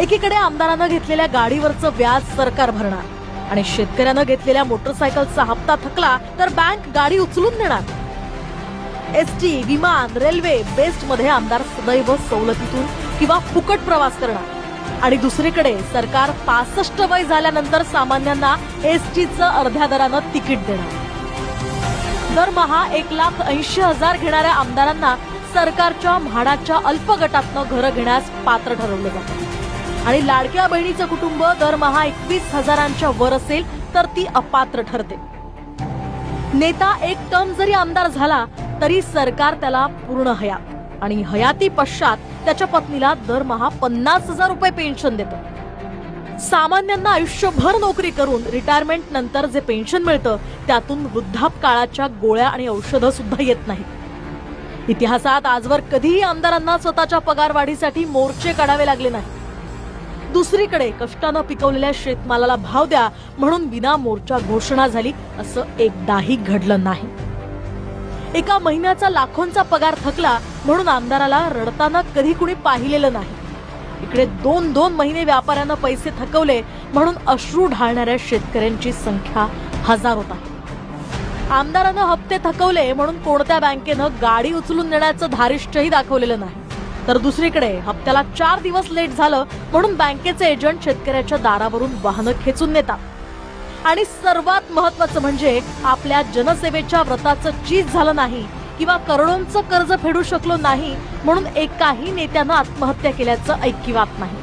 एकीकडे आमदारानं घेतलेल्या गाडीवरचं व्याज सरकार भरणार आणि शेतकऱ्यानं घेतलेल्या मोटरसायकलचा हप्ता थकला तर बँक गाडी उचलून देणार. एस टी विमान रेल्वे बेस्टमध्ये आमदार सदैव सवलतीतून किंवा फुकट प्रवास करणार. आणि दुसरीकडे सरकार पासष्ट वय झाल्यानंतर सामान्यांना एस टीचं अर्ध्या दरानं तिकीट देणार. दरमहा एक लाख ऐंशी हजार घेणाऱ्या आमदारांना सरकारच्या म्हाडाच्या अल्प गटातनं घरं घेण्यास पात्र ठरवलं जातं. आणि लाडक्या बहिणीचं कुटुंब दरमहा एकवीस हजारांच्या वर असेल तर ती अपात्र ठरते. नेता एक टर्म जरी आमदार झाला तरी सरकार त्याला पूर्ण हयात आणि हयाती पश्चात त्याच्या पत्नीला दरमहा पन्नास हजार रुपये पेन्शन देतं. सामान्यांना आयुष्यभर नोकरी करून रिटायरमेंट नंतर जे पेन्शन मिळतं त्यातून वृद्धापकाळाच्या गोळ्या आणि औषधं सुद्धा येत नाहीत. इतिहासात आजवर कधीही आमदारांना स्वतःच्या पगारवाढीसाठी मोर्चे काढावे लागले नाही दुसरीकडे कष्टानं पिकवलेल्या शेतमालाला भाव द्या म्हणून विना मोर्चा घोषणा झाली असं एकदाही घडलं नाही. एका महिन्याचा लाखोंचा पगार थकला म्हणून आमदाराला रडताना कधी कुणी पाहिलेलं नाही. इकडे दोन दोन महिने व्यापाऱ्यानं पैसे थकवले म्हणून अश्रू ढाळणाऱ्या शेतकऱ्यांची संख्या हजारोत आहे. आमदारानं हप्ते थकवले म्हणून कोणत्या बँकेनं गाडी उचलून नेण्याचं धारिष्ट्यही दाखवलेलं नाही. तर दुसरीकडे हप्त्याला चार दिवस लेट झालं म्हणून बँकेचे एजंट शेतकऱ्याच्या दारावरून वाहनं खेचून नेतात. आणि सर्वात महत्वाचं म्हणजे आपल्या जनसेवेच्या व्रताचं चीज झालं नाही किंवा करोडोंचं कर्ज फेडू शकलो नाही म्हणून एकाही नेत्यानं आत्महत्या केल्याचं ऐकिवात नाही.